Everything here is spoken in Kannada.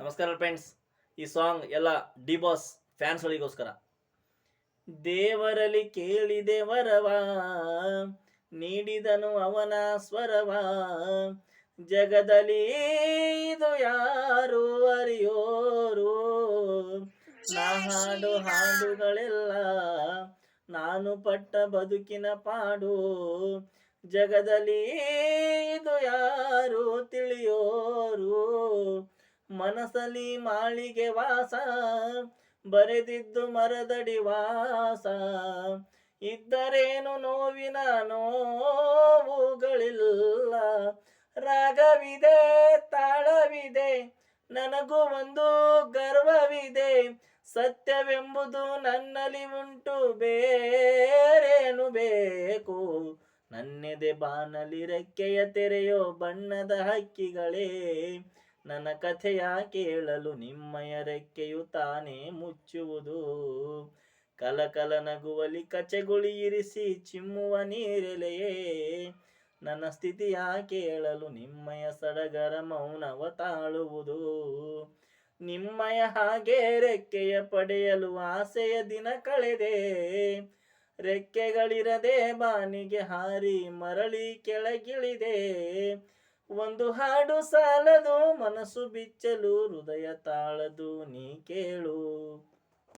ನಮಸ್ಕಾರ ಫ್ರೆಂಡ್ಸ್ ಈ ಸಾಂಗ್ ಎಲ್ಲ ಡಿ ಬಾಸ್ ಫ್ಯಾನ್ಸ್ಗಳಿಗೋಸ್ಕರ. ದೇವರಲ್ಲಿ ಕೇಳಿದೆ ವರವ, ನೀಡಿದನು ಅವನ ಸ್ವರವ. ಜಗದಲ್ಲಿ ಇದು ಯಾರು ಅರಿಯೋರು? ನಾ ಹಾಡು ಹಾಡುಗಳೆಲ್ಲ ನಾನು ಪಟ್ಟ ಬದುಕಿನ ಪಾಡು. ಜಗದಲ್ಲಿ ಇದು ಯಾರು ತಿಳಿಯೋರು ಮನಸ್ಸಲ್ಲಿ ಮಾಳಿಗೆ ವಾಸ, ಬರೆದಿದ್ದು ಮರದಡಿ ವಾಸ. ಇದ್ದರೇನು ನೋವಿನ ನೋವುಗಳಿಲ್ಲ. ರಾಗವಿದೆ, ತಾಳವಿದೆ, ನನಗೂ ಒಂದು ಗರ್ವವಿದೆ. ಸತ್ಯವೆಂಬುದು ನನ್ನಲ್ಲಿ ಉಂಟು, ಬೇರೇನು ಬೇಕು? ನನ್ನೆದೆ ಬಾನಲಿ ರೆಕ್ಕೆಯ ತೆರೆಯೋ ಬಣ್ಣದ ಹಕ್ಕಿಗಳೇ. ನನ್ನ ಕಥೆಯ ಕೇಳಲು ನಿಮ್ಮಯ ರೆಕ್ಕೆಯು ತಾನೇ ಮುಚ್ಚುವುದು. ಕಲಕಲ ನಗುವಲಿ ಕಚೆಗುಳಿ ಇರಿಸಿ ಚಿಮ್ಮುವ ನೀರೆಲೆಯೇ. ನನ್ನ ಸ್ಥಿತಿಯ ಕೇಳಲು ನಿಮ್ಮಯ ಸಡಗರ ಮೌನವ ತಾಳುವುದು. ನಿಮ್ಮಯ ಹಾಗೆ ರೆಕ್ಕೆಯ ಪಡೆಯಲು ಆಸೆಯ ದಿನ ಕಳೆದೆ. ರೆಕ್ಕೆಗಳಿರದೆ ಬಾನಿಗೆ ಹಾರಿ ಮರಳಿ ಕೆಳಗಿಳಿದೆ. ಒಂದು ಹಾಡು ಸಾಲದು ಮನಸ್ಸು ಬಿಚ್ಚಲು ಹೃದಯ ತಾಳದು ನೀ ಕೇಳು.